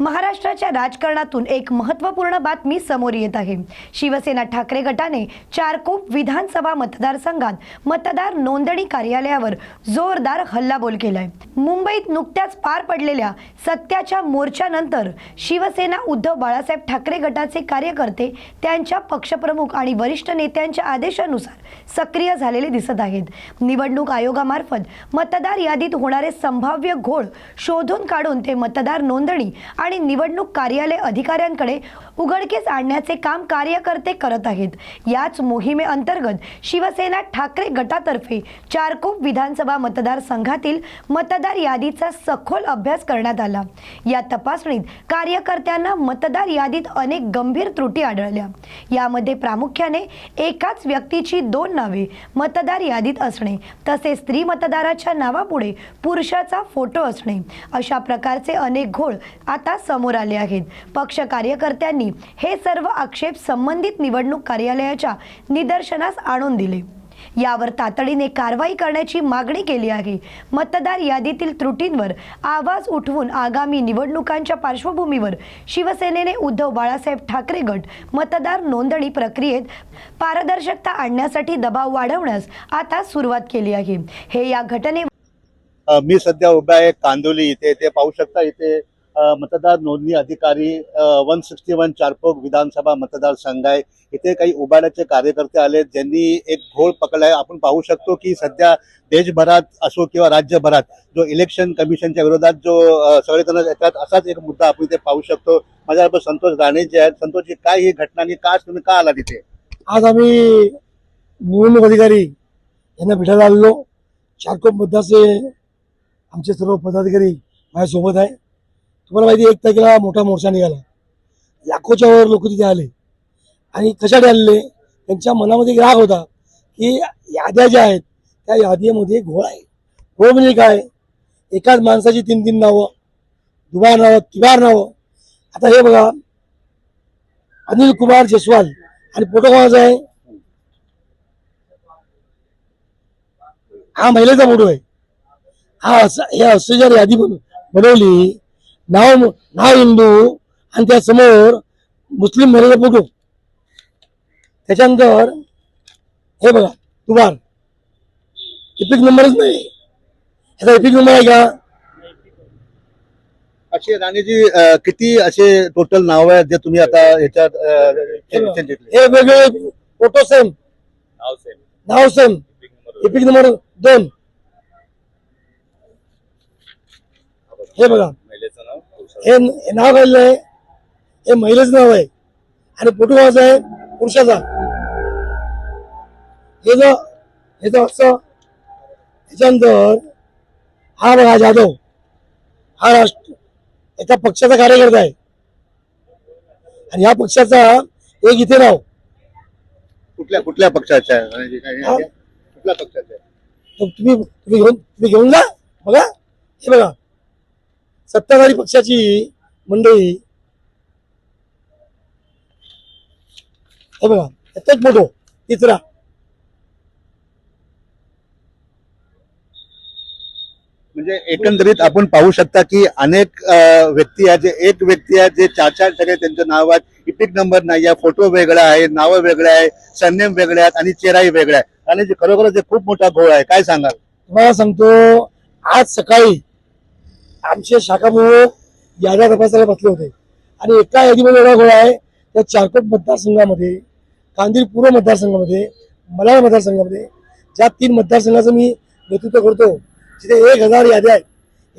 महाराष्ट्राच्या राजकारणातून एक महत्त्वपूर्ण बातमी समोर येत आहे. शिवसेना ठाकरे गटाने चारकोप विधानसभा मतदारसंघात मतदार नोंदणी कार्यालयावर जोरदार हल्लाबोल केलाय. मुंबईत नुकत्याच पार पडलेल्या सत्याच्या मोर्चानंतर शिवसेना उद्धव बाळासाहेब ठाकरे गटाचे कार्यकर्ते त्यांच्या पक्षप्रमुख आणि वरिष्ठ नेत्यांच्या आदेशानुसार सक्रिय झालेले दिसत आहेत. निवडणूक आयोगामार्फत मतदार यादीत होणारे संभाव्य घोळ शोधून काढून ते मतदार नोंदणी आणि निवडणूक कार्यालय अधिकाऱ्यांकडे उघडकीस आणण्याचे काम कार्यकर्ते करत आहेत. याच मोहिमेअंतर्गत शिवसेना ठाकरे गटातर्फे चारकोप विधानसभा मतदारसंघातील मतदार यादीचा सखोल अभ्यास करण्यात आला. या तपासणीत कार्यकर्त्यांना मतदार यादीत अनेक गंभीर त्रुटी आढळल्या. यामध्ये प्रामुख्याने एकाच व्यक्तीची दोन नावे मतदार यादीत असणे तसेच स्त्री मतदाराच्या नावापुढे पुरुषाचा फोटो असणे. अशा प्रकारचे अनेक घोळ आता समोर आले आहेत. पक्ष कार्यकर्त्यांनी हे सर्व आक्षेप संबंधित निवडणूक कार्यालयाच्या निदर्शनास आणून दिले. यावर तातडीने कारवाई करण्याची मागणी केली आहे. मतदार यादीतील त्रुटींवर आवाज उठवून आगामी निवडणुकांच्या पार्श्वभूमीवर शिवसेनेने उद्धव बाळासाहेब ठाकरे गट मतदार नोंदणी प्रक्रियेत पारदर्शकता आणण्यासाठी दबाव वाढवण्यास आता सुरुवात केली आहे. हे या घटने मी सध्या उभा आहे कांदोली इथे ते पाहू शकता इथे मतदार नोंदणी अधिकारी वन सिक्स्टी वन चारपोक विधानसभा मतदारसंघ आहे. इथे काही उबाड्याचे कार्यकर्ते आले ज्यांनी एक घोळ पकडला आहे आपण पाहू शकतो की सध्या देशभरात असो किंवा राज्यभरात जो इलेक्शन कमिशनच्या विरोधात जो अ, येतात असाच एक मुद्दा आपण इथे पाहू शकतो. माझ्याबरोबर संतोष राणे जे आहेत संतोषजी काय ही घटना आणि का तुम्ही का आला तिथे आज आम्ही निवडणूक अधिकारी यांना भेटायला आलेलो. चारकोप मतदारचे आमचे सर्व पदाधिकारी माझ्यासोबत आहे तुम्हाला माहिती एक तारखेला मोठा मोर्चा निघाला. लाखोच्या वर लोक तिथे आले. आणि कशासाठी आलेले? त्यांच्या मनामध्ये राग होता की याद्या ज्या आहेत त्या यादीमध्ये घोळ आहे. घोळ म्हणजे काय? एकाच माणसाची तीन तीन नावं दुबार नावं तिबार नावं. आता हे बघा अनिल कुमार जयस्वाल आणि फोटो कोणाचा आहे? हा महिलेचा फोटो आहे. हा असं हे असं जर यादी बन- बनवली नाव नाव हिंदू आणि त्या समोर मुस्लिम महिलेचा फोटो त्याच्यानंतर हे बघा तुबार इपिक नंबरच नाही. ह्याचा इपिक नंबर आहे का? असे राणेजी अ, किती असे टोटल नाव आहेत जे तुम्ही आता याच्यात अ, घेतले? हे वेगळे फोटो सेम. नाव सेम. इपिक नंबर दोन. हे बघा. हे नाव काढलं आहे हे महिलेचं नाव आहे आणि कोणाचा आहे पुरुषाचा हे जो हे जो असं त्याच्यानंतर हा बघा जाधव हा राष्ट्र एका पक्षाचा कार्यकर्ता आहे आणि ह्या पक्षाचा एक इथे नाव कुठल्या कुठल्या आहे? काय हा. आहे? कुठल्या आहे? तर तुम्ही तुम्ही घेऊन तुम्ही घेऊन जा बघा हे बघा सत्ताधारी पक्षाची मंडळी. हे बघा त्याचाच फोटो तिसरा. म्हणजे एकंदरीत आपण पाहू शकता की अनेक व्यक्ती आहेत जे एक व्यक्ती आहेत जे चार चार ठिकाणी त्यांचं नाव आहेत. इपिक नंबर नाही आहे फोटो वेगळा आहे नावं वेगळं आहे सरनेम वेगळे आहेत आणि चेहराही वेगळा आहे. आणि जे खरोखरच खूप मोठा घोळ आहे काय सांगाल? तुम्हाला सांगतो आज सकाळी आमच्या शाखाप्रमुख याद्या तपासायला बसले होते. आणि एका यादीमध्ये एवढा गोळा आहे. त्या चारकोट मतदारसंघामध्ये कांदिल पूर्व मतदारसंघामध्ये मलाड मतदारसंघामध्ये ज्या तीन मतदारसंघाचं मी नेतृत्व करतो तिथे एक हजार याद्या आहेत.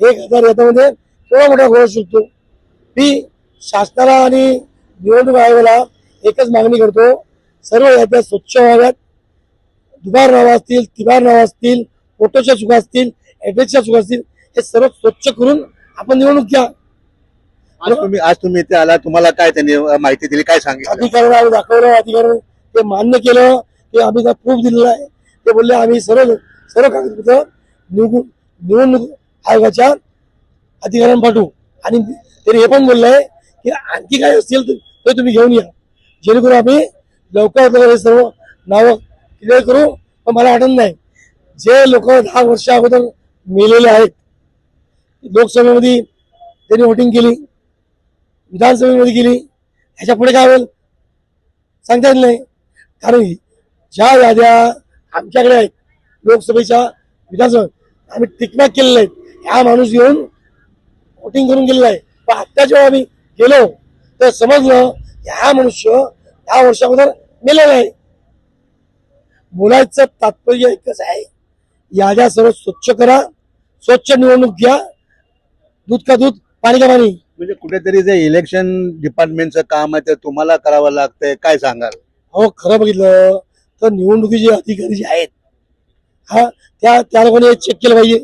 एक हजार याद्यामध्ये थोडा मोठा गोळा शिकतो मी शासनाला आणि निवडणूक आयोगाला एकच मागणी करतो. सर्व याद्या स्वच्छ व्हाव्यात. दुबार नावं असतील तिबार नावं असतील फोटोच्या चुका असतील ॲड्रेसच्या चुका असतील हे सर्व स्वच्छ करून आपण निवडणूक घ्या. आज तुम्ही आज तुम्ही इथे आला तुम्हाला काय त्यांनी माहिती दिली काय सांगितलं? अधिकाऱ्यांना आम्ही दाखवलं अधिकाऱ्यांनी ते मान्य केलं ते आम्ही प्रूफ दिलेला आहे. ते बोलले आम्ही सर्व सर्व कागदपत्र निवडणूक निवडणूक आयोगाच्या अधिकाऱ्यांना पाठवू. आणि त्यांनी हे पण बोललंय की आणखी काय असतील तर ते तुम्ही घेऊन या. जेणेकरून आम्ही लवकरात लवकर हे सर्व नावं क्लिअर करू. पण मला आठवण नाही जे लोक दहा वर्षा अगोदर मेलेले आहेत लोकसभेमध्ये त्यांनी वोटिंग केली विधानसभेमध्ये गेली. ह्याच्या पुढे काय होईल? सांगता येत नाही. कारण ज्या याद्या आमच्याकडे आहेत लोकसभेच्या विधानसभा आम्ही टिकमॅक केलेल्या आहेत. ह्या माणूस येऊन वोटिंग करून गेलेला आहे. पण आत्ता जेव्हा आम्ही गेलो तर समजलं ह्या मनुष्य दहा वर्षाअगोदर मेलेला आहे. बोलायचं तात्पर्य एकच आहे. याद्या सर्व स्वच्छ करा स्वच्छ निवडणूक घ्या दूध का दूध? पाणी का पाणी? म्हणजे कुठेतरी जे इलेक्शन डिपार्टमेंटचं काम आहे ते तुम्हाला करावं लागतंय काय सांगाल? अहो खरं बघितलं तर निवडणुकीचे अधिकारी जे आहेत हा त्या त्या लोकांनी चेक केलं पाहिजे.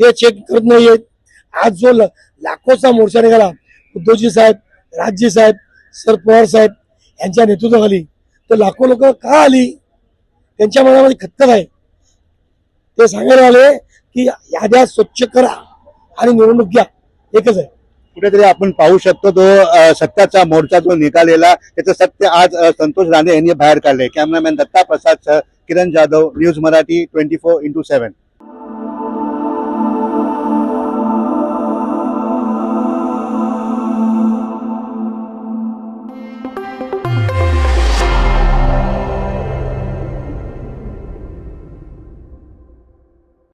ते चेक करत नाहीयेत. आज जो लाखोचा मोर्चा निघाला उद्धवजी साहेब राजजी साहेब शरद पवार साहेब यांच्या नेतृत्वाखाली तर लाखो लोक का आली? त्यांच्या मनामध्ये खतखत आहे. ते सांगायला आले की याद्या स्वच्छ करा. आणि निवडणूक घ्या. एकच आहे. कुठेतरी आपण पाहू शकतो तो सत्याचा मोर्चा जो निघालेला त्याचं सत्य आज संतोष राणे यांनी बाहेर काढले कॅमेरामॅन दत्ता प्रसाद सह Kiran Jadhav news Marathi twenty four into seven.